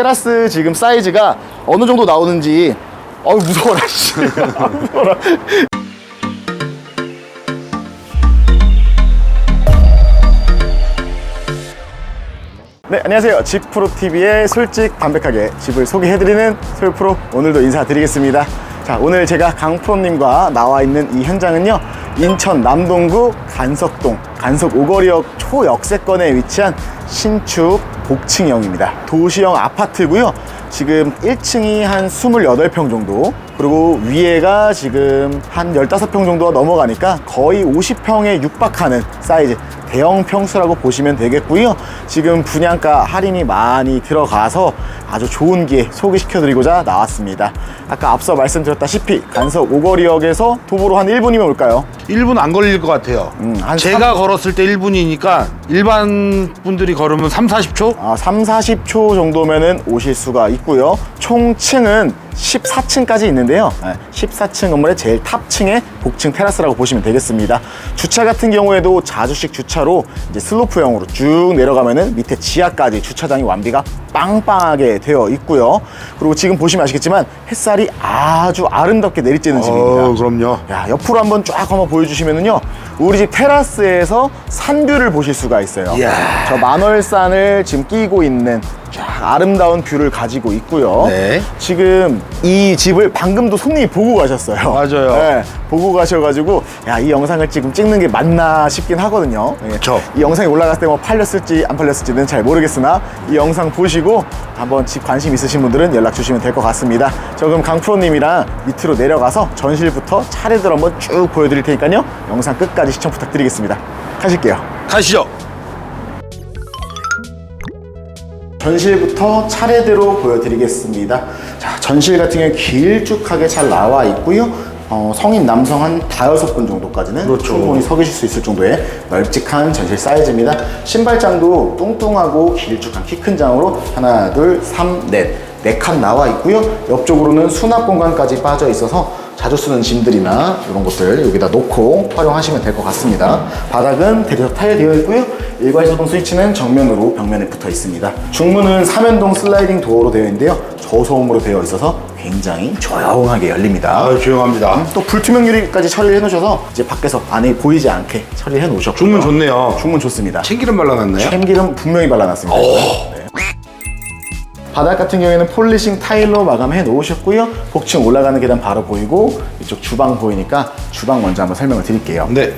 테라스 지금 사이즈가 어느 정도 나오는지. 어우 무서워라 씨. 아, 무서워라. 네 안녕하세요. 집프로TV의 솔직 담백하게 집을 소개해드리는 솔프로 오늘도 인사드리겠습니다 자 오늘 제가 강프로님과 나와 있는 이 현장은요 인천 남동구 간석동 간석 오거리역 초역세권에 위치한 신축 복층형입니다. 도시형 아파트고요. 지금 1층이 한 28평 정도 그리고 위에가 지금 한 15평 정도가 넘어가니까 거의 50평에 육박하는 사이즈 대형 평수라고 보시면 되겠고요. 지금 분양가 할인이 많이 들어가서 아주 좋은 기회 소개시켜 드리고자 나왔습니다. 아까 앞서 말씀드렸다시피 간석 오거리역에서 도보로 한 1분이면 올까요? 1분 안 걸릴 것 같아요. 음, 한 제가 걸었을 때 1분이니까 일반 분들이 걸으면 3, 40초? 아, 3, 40초 정도면은 오실 수가 있고요. 총 층은 14층까지 있는데요. 14층 건물의 제일 탑층에 복층 테라스라고 보시면 되겠습니다. 주차 같은 경우에도 자주식 주차로 이제 슬로프형으로 쭉 내려가면은 밑에 지하까지 주차장이 완비가 빵빵하게 되어 있고요. 그리고 지금 보시면 아시겠지만 햇살이 아주 아름답게 내리쬐는 집입니다. 어, 그럼요. 야, 옆으로 한번 쫙 한번 보여주시면은요, 우리 집 테라스에서 산뷰를 보실 수가 있어요. 이야. 저 만월산을 지금 끼고 있는 쫙 아름다운 뷰를 가지고 있고요. 네. 지금 이 집을 방금도 손님이 보고 가셨어요. 맞아요. 네, 보고 가셔가지고, 야, 이 영상을 지금 찍는 게 맞나 싶긴 하거든요. 예. 그쵸. 이 영상이 올라갔을 때 뭐 팔렸을지 안 팔렸을지는 잘 모르겠으나, 이 영상 보시고 한번 집 관심 있으신 분들은 연락 주시면 될 것 같습니다. 저 그럼 강프로님이랑 밑으로 내려가서 전실부터 차례대로 한번 쭉 보여드릴 테니까요. 영상 끝까지 시청 부탁드리겠습니다. 가실게요. 가시죠. 전실부터 차례대로 보여드리겠습니다. 자, 전실 같은 경우에 길쭉하게 잘 나와 있고요. 어, 성인 남성 한 다여섯 분 정도까지는 그렇죠. 충분히 서 계실 수 있을 정도의 널찍한 전실 사이즈입니다. 신발장도 뚱뚱하고 길쭉한 키 큰 장으로 하나, 둘, 삼, 넷, 네 칸 나와 있고요. 옆쪽으로는 수납 공간까지 빠져 있어서 자주 쓰는 짐들이나 이런 것들 여기다 놓고 활용하시면 될 것 같습니다. 바닥은 대리석 타일 되어 있고요. 일괄 소동 스위치는 정면으로 벽면에 붙어 있습니다. 중문은 삼연동 슬라이딩 도어로 되어 있는데요. 저소음으로 되어 있어서 굉장히 조용하게 열립니다. 아, 조용합니다. 또 불투명 유리까지 처리해 놓으셔서 이제 밖에서 안에 보이지 않게 처리해 놓으셨고 중문 좋네요. 중문 좋습니다. 참기름 발라놨나요? 참기름 분명히 발라놨습니다. 네. 바닥 같은 경우에는 폴리싱 타일로 마감해 놓으셨고요. 복층 올라가는 계단 바로 보이고 이쪽 주방 보이니까 주방 먼저 한번 설명을 드릴게요. 네.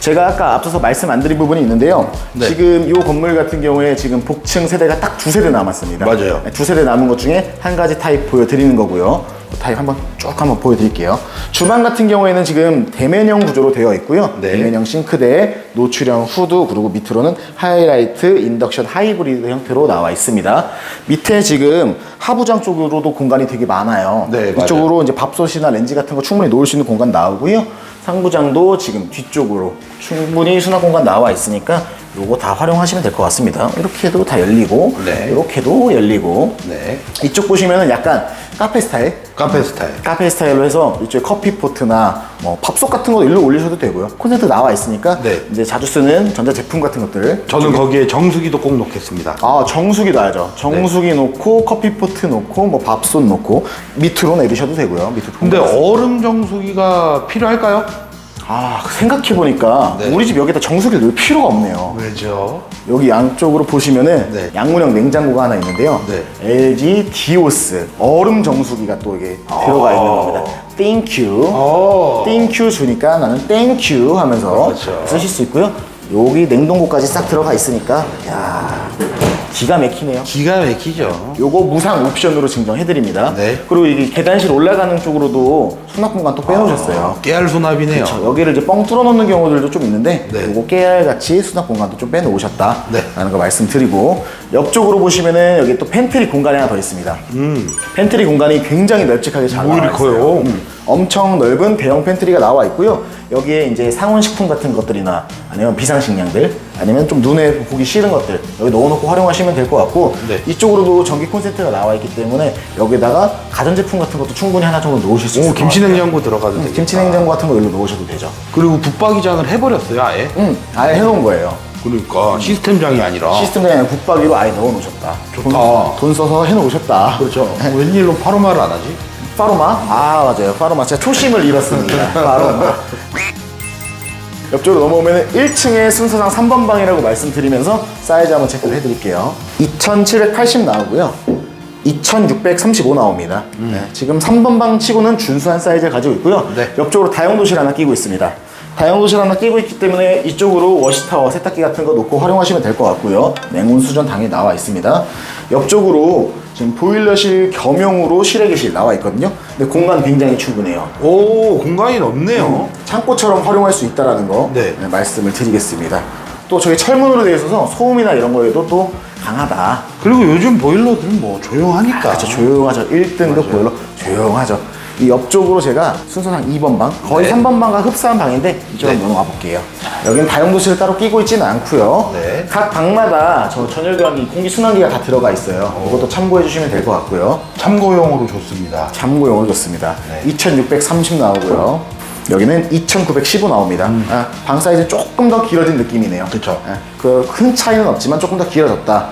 제가 아까 앞서서 말씀 안 드린 부분이 있는데요. 네. 지금 이 건물 같은 경우에 지금 복층 세대가 딱 두 세대 남았습니다. 맞아요. 네, 두 세대 남은 것 중에 한 가지 타입 보여드리는 거고요. 그 타입 한번 쭉 한번 보여드릴게요. 주방 같은 경우에는 지금 대면형 구조로 되어 있고요. 네. 대면형 싱크대에 노출형 후드 그리고 밑으로는 하이라이트 인덕션 하이브리드 형태로 나와 있습니다. 밑에 지금 하부장 쪽으로도 공간이 되게 많아요. 네, 이쪽으로 이제 밥솥이나 렌지 같은 거 충분히 놓을 수 있는 공간 나오고요. 상부장도 지금 뒤쪽으로 충분히 수납 공간 나와 있으니까 요거 다 활용하시면 될 것 같습니다. 이렇게도 다 열리고, 네. 이렇게도 열리고. 네. 이쪽 보시면은 약간 카페 스타일, 카페 스타일. 카페 스타일로 해서 이쪽에 커피 포트나 뭐 밥솥 같은 거 일로 올리셔도 되고요. 콘센트 나와 있으니까 네. 이제 자주 쓰는 전자 제품 같은 것들. 저는 거기에 정수기도 꼭 넣겠습니다. 아 정수기 놔야죠. 정수기 네. 놓고 커피 포트 놓고 뭐 밥솥 놓고 밑으로 내리셔도 되고요. 밑으로. 근데 얼음 정수기가 필요할까요? 아 생각해 보니까 네. 우리 집 여기다 정수기를 넣을 필요가 없네요. 왜죠? 여기 양쪽으로 보시면은 네. 양문형 냉장고가 하나 있는데요. 네. LG 디오스 얼음 정수기가 또 이게 들어가 있는 겁니다. 땡큐. 어. 땡큐 주니까 나는 땡큐 하면서 그렇죠. 쓰실 수 있고요. 여기 냉동고까지 싹 들어가 있으니까 야 기가 막히네요. 기가 막히죠. 요거 무상 옵션으로 증정해드립니다. 네. 그리고 이 계단실 올라가는 쪽으로도 수납 공간 또 빼놓으셨어요. 깨알 수납이네요. 그렇죠. 여기를 이제 뻥 뚫어 놓는 경우들도 좀 있는데 네. 요거 깨알같이 수납 공간도 좀 빼놓으셨다 네. 라는 거 말씀드리고 옆쪽으로 보시면은 여기 또 팬트리 공간이 하나 더 있습니다 팬트리 공간이 굉장히 널찍하게 잘뭐 나와 있어요 커요? 음, 엄청 넓은 대형 팬트리가 나와 있고요 여기에 이제 상온식품 같은 것들이나 아니면 비상식량들 아니면 좀 눈에 보기 싫은 것들 여기 넣어놓고 활용하시면 될 것 같고 네. 이쪽으로도 전기 콘센트가 나와 있기 때문에 여기다가 가전제품 같은 것도 충분히 하나 정도 놓으실 수 같아요 김치냉장고 들어가도 되겠다. 김치냉장고 같은 거 여기로 놓으셔도 되죠 그리고 붙박이장을 해버렸어요, 아예. 응, 아예 해놓은 거예요. 그러니까 시스템장이 아니라. 시스템장에 붙박이로 아예 넣어 놓으셨다. 좋다. 돈, 돈 써서 해 놓으셨다. 그렇죠. 웬일로 파로마를 안 하지? 파로마? 아 맞아요 파로마 제가 초심을 잃었습니다 파로마 옆쪽으로 넘어오면 1층에 순서상 3번 방이라고 말씀드리면서 사이즈 한번 체크를 해드릴게요 2780 나오고요 2635 나옵니다 네, 지금 3번 방 치고는 준수한 사이즈를 가지고 있고요 네. 옆쪽으로 다용도실 하나 끼고 있습니다 다용도실 하나 끼고 있기 때문에 이쪽으로 워시타워 세탁기 같은 거 놓고 활용하시면 될 것 같고요. 냉온 수전 당연히 나와 있습니다. 옆쪽으로 지금 보일러실 겸용으로 실외기실 나와 있거든요. 근데 공간 굉장히 충분해요. 오, 공간이 넓네요. 창고처럼 활용할 수 있다는 거 네. 네, 말씀을 드리겠습니다. 또 저희 철문으로 되어 있어서 소음이나 이런 거에도 또 강하다. 그리고 요즘 보일러들은 뭐 조용하니까. 그렇죠. 조용하죠. 1등급 보일러. 조용하죠 이 옆쪽으로 제가 순서상 2번 방 거의 네. 3번 방과 흡사한 방인데 이쪽으로 네. 넘어가 볼게요 여기는 다용도실을 따로 끼고 있지는 않고요 네. 각 방마다 저 전열교환기 공기순환기가 다 들어가 있어요 이것도 참고해 주시면 될 것 같고요 참고용으로 좋습니다. 참고용으로 좋습니다 네. 2630 나오고요 여기는 2915 나옵니다 아, 방 사이즈 조금 더 길어진 느낌이네요 그쵸. 그큰 차이는 없지만 조금 더 길어졌다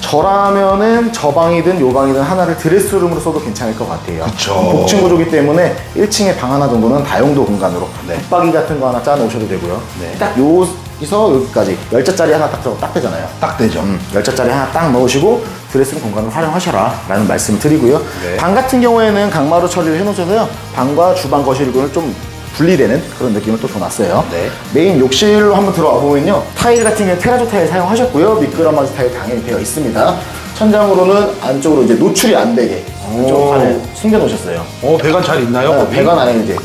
저라면은 저 방이든 요 방이든 하나를 드레스룸으로 써도 괜찮을 것 같아요 그쵸. 복층 구조기 때문에 1층에 방 하나 정도는 다용도 공간으로 네. 붙박이 같은 거 하나 짜 놓으셔도 되고요 네. 딱 여기서 여기까지 열자짜리 하나 딱 들어가 딱 되잖아요 딱 되죠. 음, 열차짜리 하나 딱 넣으시고 드레스룸 공간을 활용하셔라 라는 말씀 드리고요 네. 방 같은 경우에는 강마루 처리를 해놓으셔서요 방과 주방 거실을 좀 분리되는 그런 느낌을 또 줘놨어요 네. 메인 욕실로 한번 들어와 보면요 타일 같은 경우는 테라조 타일 사용하셨고요 미끄러마지 타일 당연히 되어 있습니다 천장으로는 안쪽으로 이제 노출이 안 되게 오. 좀 안에 숨겨 놓으셨어요 어, 배관 잘 있나요? 네, 거기? 배관 안에 이제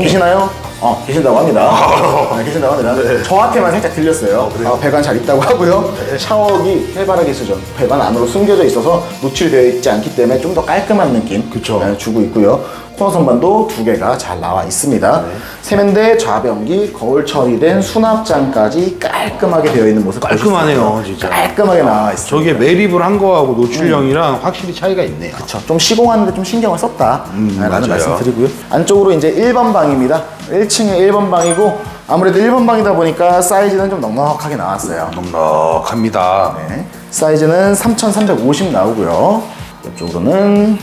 계시나요? 어, 계신다고 합니다. 네, 계신다고 합니다. 저한테만 살짝 들렸어요. 아, 배관 잘 있다고 하고요. 샤워기 해바라기 수전 배관 안으로 숨겨져 있어서 노출되어 있지 않기 때문에 좀 더 깔끔한 느낌 그쵸. 네, 주고 있고요. 코너 선반도 두 개가 잘 나와 있습니다. 세면대, 좌변기, 거울 처리된 수납장까지 깔끔하게 되어 있는 모습 깔끔하네요, 있어요. 진짜. 깔끔하게 나와 있습니다. 저게 매립을 한 거하고 노출형이랑 확실히 차이가 있네요. 그렇죠. 좀 시공하는데 좀 신경을 썼다. 음, 라는 맞아요. 말씀 드리고요. 안쪽으로 이제 1번 방입니다. 1층에 1번 방이고 아무래도 1번 방이다 보니까 사이즈는 좀 넉넉하게 나왔어요. 넉넉합니다. 네. 사이즈는 3350 나오고요. 이쪽으로는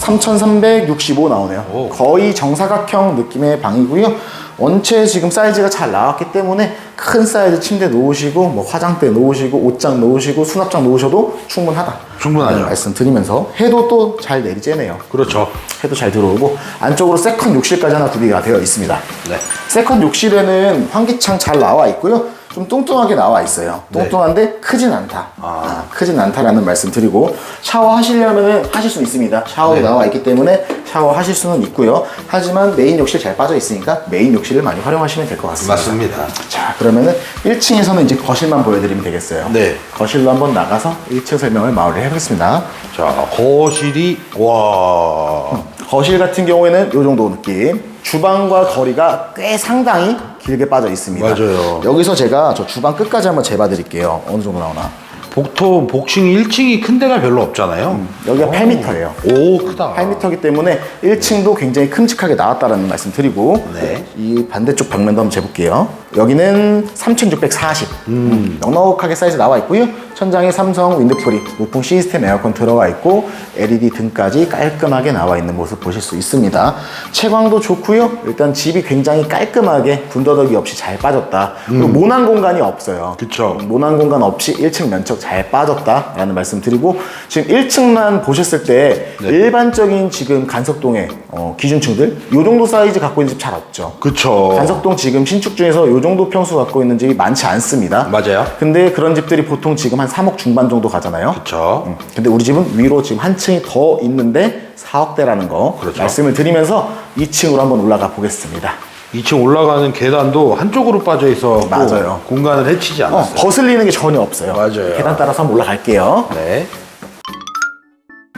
3365 나오네요. 오. 거의 정사각형 느낌의 방이고요. 원체 지금 사이즈가 잘 나왔기 때문에 큰 사이즈 침대 놓으시고 뭐 화장대 놓으시고 옷장 놓으시고 수납장 놓으셔도 충분하다. 충분하죠. 라는 말씀 드리면서 해도 또 잘 내리쬐네요. 그렇죠. 해도 잘 들어오고 안쪽으로 세컨 욕실까지 하나 구비가 되어 있습니다. 네. 세컨 욕실에는 환기창 잘 나와 있고요. 좀 뚱뚱하게 나와 있어요. 네. 뚱뚱한데 크진 않다. 아, 크진 않다라는 말씀 드리고 샤워 하시려면 하실 수 있습니다. 샤워도 네. 나와 있기 때문에 샤워 하실 수는 있고요. 하지만 메인 욕실 잘 빠져 있으니까 메인 욕실을 많이 활용하시면 될 것 같습니다. 맞습니다. 자, 그러면은 1층에서는 이제 거실만 보여드리면 되겠어요. 네. 거실로 한번 나가서 1층 설명을 마무리 해보겠습니다. 자, 거실이, 와. 거실 같은 경우에는 이 정도 느낌. 주방과 거리가 꽤 상당히 길게 빠져 있습니다. 맞아요. 여기서 제가 저 주방 끝까지 한번 재봐 드릴게요. 어느 정도 나오나. 복토, 복층 1층이 큰 데가 별로 없잖아요. 여기가 8m예요. 오, 크다. 8m이기 때문에 1층도 굉장히 큼직하게 나왔다는 말씀 드리고 네. 이 반대쪽 벽면도 한번 재볼게요. 여기는 3640 음, 넉넉하게 사이즈 나와 있고요. 천장에 삼성 윈드프리 무풍 시스템 에어컨 들어가 있고 LED 등까지 깔끔하게 나와 있는 모습 보실 수 있습니다. 채광도 좋고요. 일단 집이 굉장히 깔끔하게 군더더기 없이 잘 빠졌다. 그리고 모난 공간이 없어요. 그쵸. 모난 공간 없이 1층 면적 잘 빠졌다라는 말씀 드리고 지금 1층만 보셨을 때 네. 일반적인 지금 간석동의 어, 기준층들 요 정도 사이즈 갖고 있는 집 잘 없죠. 그쵸. 간석동 지금 신축 중에서 요 정도 평수 갖고 있는 집이 많지 않습니다. 맞아요. 근데 그런 집들이 보통 지금 한 3억 중반 정도 가잖아요. 그쵸. 음, 근데 우리 집은 위로 지금 한 층이 더 있는데 4억대라는 거 그렇죠. 말씀을 드리면서 2층으로 한번 올라가 보겠습니다. 2층 올라가는 계단도 한쪽으로 빠져 있어 맞아요. 공간을 해치지 어, 않았어요. 거슬리는 게 전혀 없어요. 맞아요. 계단 따라서 한번 올라갈게요. 네.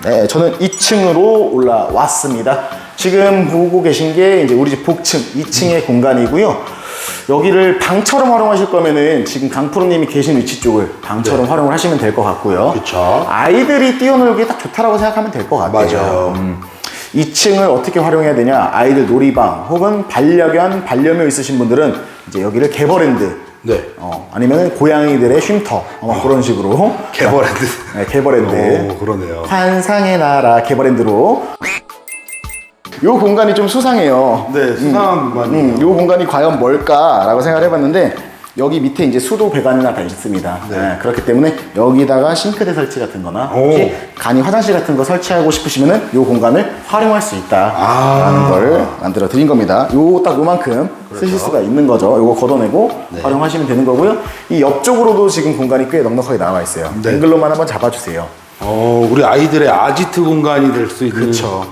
네, 저는 2층으로 올라왔습니다. 지금 보고 계신 게 이제 우리 집 복층 2층의 공간이고요. 여기를 방처럼 활용하실 거면은 지금 강프로님이 계신 위치 쪽을 방처럼 활용을 하시면 될 것 같고요. 네. 그쵸. 아이들이 뛰어놀기에 딱 좋다라고 생각하면 될 것 같아요. 맞아요. 음. 2층을 어떻게 활용해야 되냐? 아이들 놀이방 혹은 반려견, 반려묘 있으신 분들은 이제 여기를 개버랜드 네. 어, 아니면 고양이들의 쉼터 어, 막 그런 식으로 개버랜드. 네, 개버랜드 오, 그러네요. 환상의 나라 개버랜드로 요 공간이 좀 수상해요 네, 수상한 공간이에요. 음, 요 공간이 과연 뭘까라고 생각을 해봤는데 여기 밑에 이제 수도 배관이나 다 있습니다. 네, 그렇기 때문에 여기다가 싱크대 설치 같은 거나 오. 혹시 간이 화장실 같은 거 설치하고 싶으시면은 요 공간을 활용할 수 있다라는 아. 걸 만들어 드린 겁니다. 요 딱 요만큼 그렇죠. 쓰실 수가 있는 거죠. 요거 걷어내고 네. 활용하시면 되는 거고요. 이 옆쪽으로도 지금 공간이 꽤 넉넉하게 나와 있어요. 네. 앵글로만 한번 잡아주세요. 어, 우리 아이들의 아지트 공간이 될 수 있는. 그렇죠.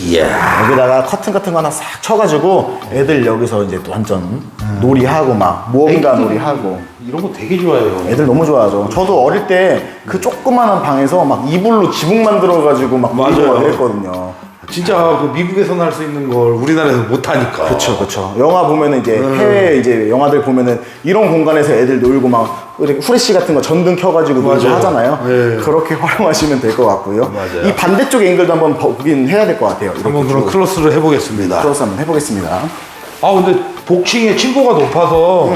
이야. 여기다가 커튼 같은 거 하나 싹 쳐가지고 애들 여기서 이제 또 완전 놀이하고 막 무언가 놀이하고 이런 거 되게 좋아해요. 애들 너무 좋아하죠. 저도 어릴 때 그 조그만한 방에서 막 이불로 지붕 만들어가지고 막 맞아요. 막 이랬거든요. 진짜 그 미국에서는 할수 있는 걸 우리나라에서 못 하니까. 그렇죠, 그렇죠. 영화 보면은 이제 네. 해외 이제 영화들 보면은 이런 공간에서 애들 놀고 막 이렇게 후레쉬 같은 거 전등 켜가지고 놀고 맞아요. 하잖아요. 네. 그렇게 활용하시면 될 것 같고요. 맞아요. 이 반대쪽 앵글도 한번 보긴 해야 될 것 같아요. 이렇게 한번 그럼 쭉 클로스를 해보겠습니다. 크로스 한번 해보겠습니다. 아 근데 복층에 친구가 높아서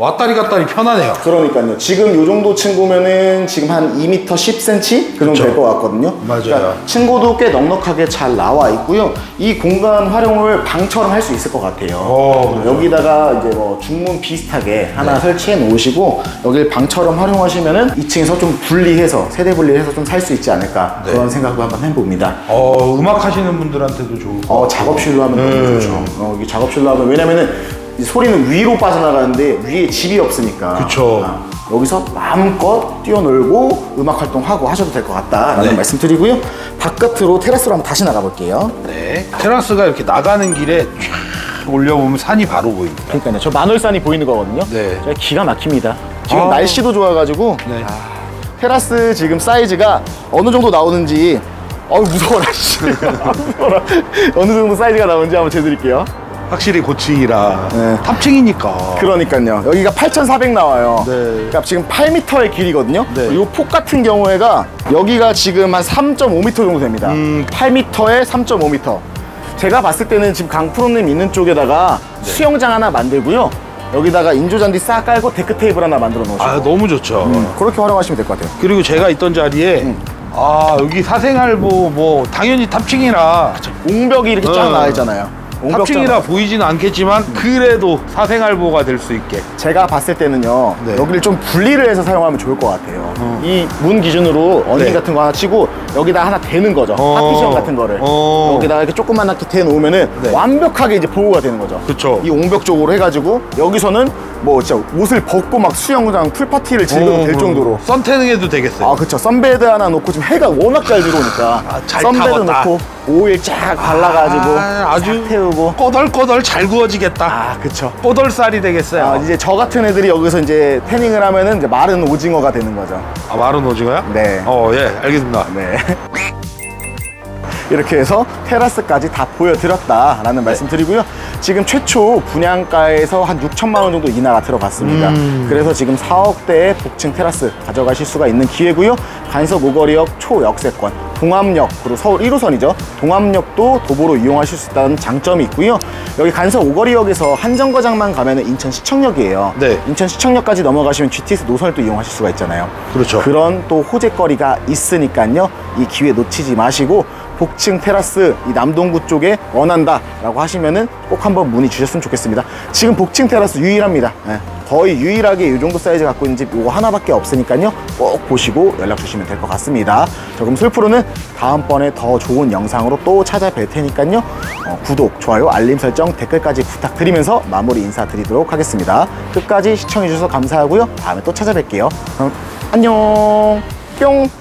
왔다리 갔다리 편하네요. 그러니까요. 지금 요 정도 층고면은 지금 한 2m 10cm 그 정도 될 것 같거든요. 그러니까 맞아요. 층고도 꽤 넉넉하게 잘 나와 있고요. 이 공간 활용을 방처럼 할 수 있을 것 같아요. 어, 여기다가 이제 뭐 중문 비슷하게 하나 네. 설치해 놓으시고 여기를 방처럼 활용하시면은 2층에서 좀 분리해서 세대 분리해서 좀 살 수 있지 않을까 네. 그런 생각도 한번 해봅니다. 어 음악 하시는 분들한테 도 좋을 것 어, 작업실로 하면 너무 네. 좋죠. 어, 여기 작업실로 하면 왜냐면은 이 소리는 위로 빠져나가는데 위에 집이 없으니까. 그쵸. 아, 여기서 마음껏 뛰어놀고 음악 활동하고 하셔도 될 것 같다라는 네. 말씀 드리고요. 바깥으로 테라스로 한번 다시 나가볼게요. 네. 테라스가 이렇게 나가는 길에 쫙 올려보면 산이 바로 보입니다. 그러니까요. 저 만월산이 보이는 거거든요. 네. 저기 기가 막힙니다. 지금 아. 날씨도 좋아가지고 네. 테라스 지금 사이즈가 어느 정도 나오는지 어우 무서워라 씨. 무서워라. 어느 정도 사이즈가 나오는지 한번 재드릴게요. 확실히 고층이라 네. 탑층이니까. 그러니까요. 여기가 8,400 나와요. 네. 그러니까 지금 8m의 길이거든요. 네. 이 폭 같은 경우에가 여기가 지금 한 3.5m 정도 됩니다. 음. 8m에 3.5m. 제가 봤을 때는 지금 강프로님 있는 쪽에다가 네. 수영장 하나 만들고요. 여기다가 인조잔디 싹 깔고 데크 테이블 하나 만들어 놓으시고 아 너무 좋죠. 음, 그렇게 활용하시면 될 것 같아요. 그리고 제가 있던 자리에 음. 아 여기 사생활보 뭐 당연히 탑층이라 옹벽이 이렇게 쫙 어. 나와 있잖아요. 쫙 보이지는 않겠지만 그래도 사생활보가 될 수 있게 제가 봤을 때는요 네. 여기를 좀 분리를 해서 사용하면 좋을 것 같아요 이문 기준으로 어닝 네. 같은 거 하나 치고 여기다 하나 대는 거죠 어. 파티션 같은 거를 어. 여기다가 이렇게 조그만하게 대 놓으면 은 네. 완벽하게 이제 보호가 되는 거죠 그쵸. 이 옹벽 쪽으로 해가지고 여기서는 뭐 진짜 옷을 벗고 막 수영장 풀파티를 즐겨도 될 어, 정도로 선탠해도 되겠어요. 아 그쵸 선베드 하나 놓고 지금 해가 워낙 잘 들어오니까 아, 잘 선베드 타봤다. 놓고 오일 쫙 발라가지고 아, 아주 싹 태우고 꼬덜꼬덜 잘 구워지겠다. 아 그쵸 꼬덜살이 되겠어요. 아, 이제 저 같은 애들이 여기서 이제 태닝을 하면은 이제 마른 오징어가 되는 거죠. 아, 마른 오징어요? 네. 어, 예, 알겠습니다. 네. 이렇게 해서 테라스까지 다 보여드렸다라는 말씀 드리고요. 지금 최초 분양가에서 한 6천만 원 정도 인하가 들어갔습니다. 그래서 지금 4억대의 복층 테라스 가져가실 수가 있는 기회고요. 간석 오거리역 초역세권, 동암역, 그리고 서울 1호선이죠. 동암역도 도보로 이용하실 수 있다는 장점이 있고요. 여기 간석 오거리역에서 한 정거장만 가면은 인천 시청역이에요. 네. 인천 시청역까지 넘어가시면 GTX 노선을 또 이용하실 수가 있잖아요. 그렇죠. 그런 또 호재거리가 있으니까요. 이 기회 놓치지 마시고 복층 테라스 이 남동구 쪽에 원한다 라고 하시면은 꼭 한번 문의 주셨으면 좋겠습니다. 지금 복층 테라스 유일합니다. 예, 거의 유일하게 이 정도 사이즈 갖고 있는 집 요거 하나밖에 없으니까요. 꼭 보시고 연락 주시면 될 것 같습니다. 자, 그럼 슬프로는 다음번에 더 좋은 영상으로 또 찾아뵐 테니까요. 어, 구독, 좋아요, 알림 설정, 댓글까지 부탁드리면서 마무리 인사드리도록 하겠습니다. 끝까지 시청해주셔서 감사하고요. 다음에 또 찾아뵐게요. 그럼 안녕! 뿅!